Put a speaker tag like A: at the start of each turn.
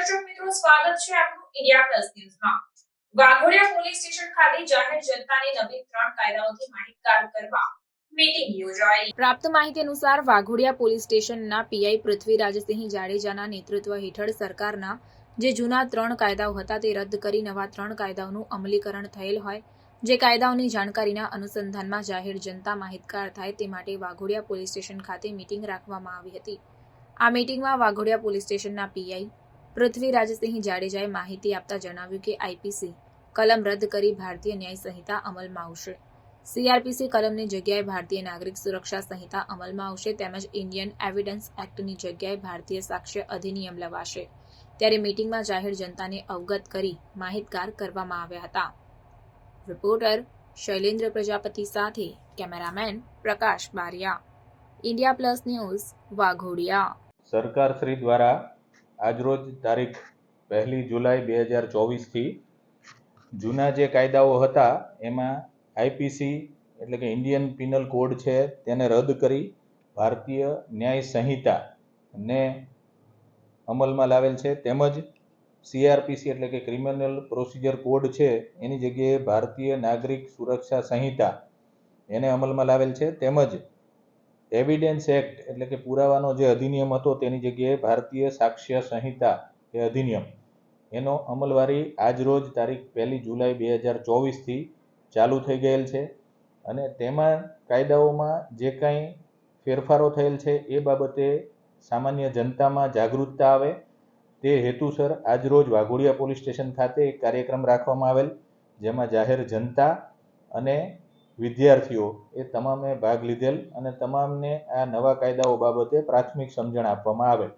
A: આપનું સ્વાગત છે આપનું ઇન્ડિયા પ્લસ ન્યૂઝમાં. વાઘોડિયા પોલીસ સ્ટેશન ખાતે જાહેર જનતાને નવીન ત્રણ કાયદાઓથી માહિતગાર કરવા પ્રાપ્ત માહિતી અનુસાર, વાઘોડિયા પોલીસ સ્ટેશનના પીઆઈ પૃથ્વીરાજસિંહ જાડેજાના નેતૃત્વ હેઠળ સરકારના જે જૂના ત્રણ કાયદાઓ હતા તે રદ કરી નવા ત્રણ કાયદાઓનું અમલીકરણ થયેલ હોય, જે કાયદાઓની જાણકારીના અનુસંધાનમાં જાહેર જનતા માહિતગાર થાય તે માટે વાઘોડિયા પોલીસ સ્ટેશન ખાતે મીટિંગ રાખવામાં આવી હતી. આ મીટિંગમાં વાઘોડિયા પોલીસ સ્ટેશનના પીઆઈ પૃથ્વીરાજસિંહ જાડેજાએ માહિતી આપતા જણાવ્યું કે આઈપીસી કલમ રદ કરી ભારતીય ન્યાય સંહિતા અમલમાં આવશે. સીઆરપીસી કલમની જગ્યાએ ભારતીય નાગરિક સુરક્ષા સંહિતા અમલમાં આવશે તેમજ ઇન્ડિયન એવિડન્સ એક્ટની જગ્યાએ ભારતીય સાક્ષ્ય અધિનિયમ લવાશે. ત્યારે મીટિંગમાં જાહેર જનતાને અવગત કરી માહિતગાર કરવામાં આવ્યા હતા. રિપોર્ટર શૈલેન્દ્ર પ્રજાપતિ સાથે cameraman Prakash Baria. India plus news Waghodia.
B: સરકાર શ્રી દ્વારા આજરોજ તારીખ પહેલી જુલાઈ બે હજાર ચોવીસથી જૂના જે કાયદાઓ હતા, એમાં આઈપીસી એટલે કે ઇન્ડિયન પિનલ કોડ છે, તેને રદ કરી ભારતીય ન્યાય સંહિતા ને અમલમાં લાવેલ છે. તેમજ સીઆરપીસી એટલે કે ક્રિમિનલ પ્રોસિજર કોડ છે, એની જગ્યાએ ભારતીય નાગરિક સુરક્ષા સંહિતા એને અમલમાં લાવેલ છે. તેમજ એવિડન્સ એક્ટ એટલે કે પુરાવાનો જે અધિનિયમ હતો, તેની જગ્યાએ ભારતીય સાક્ષ્ય સંહિતા, એ અધિનિયમ. એનો અમલવારી આજરોજ તારીખ પહેલી જુલાઈ બે હજાર ચોવીસથી ચાલુ થઈ ગયેલ છે. અને તેમાં કાયદાઓમાં જે કાંઈ ફેરફારો થયેલ છે, એ બાબતે સામાન્ય જનતામાં જાગૃતતા આવે. તે હેતુસર આજરોજ વાઘોડિયા પોલીસ સ્ટેશન ખાતે એક કાર્યક્રમ રાખવામાં આવેલ, જેમાં જાહેર જનતા અને વિદ્યાર્થીઓ એ તમામે ભાગ લીધેલ અને તમામને આ નવા કાયદાઓ બાબતે પ્રાથમિક સમજણ આપવામાં આવેલ.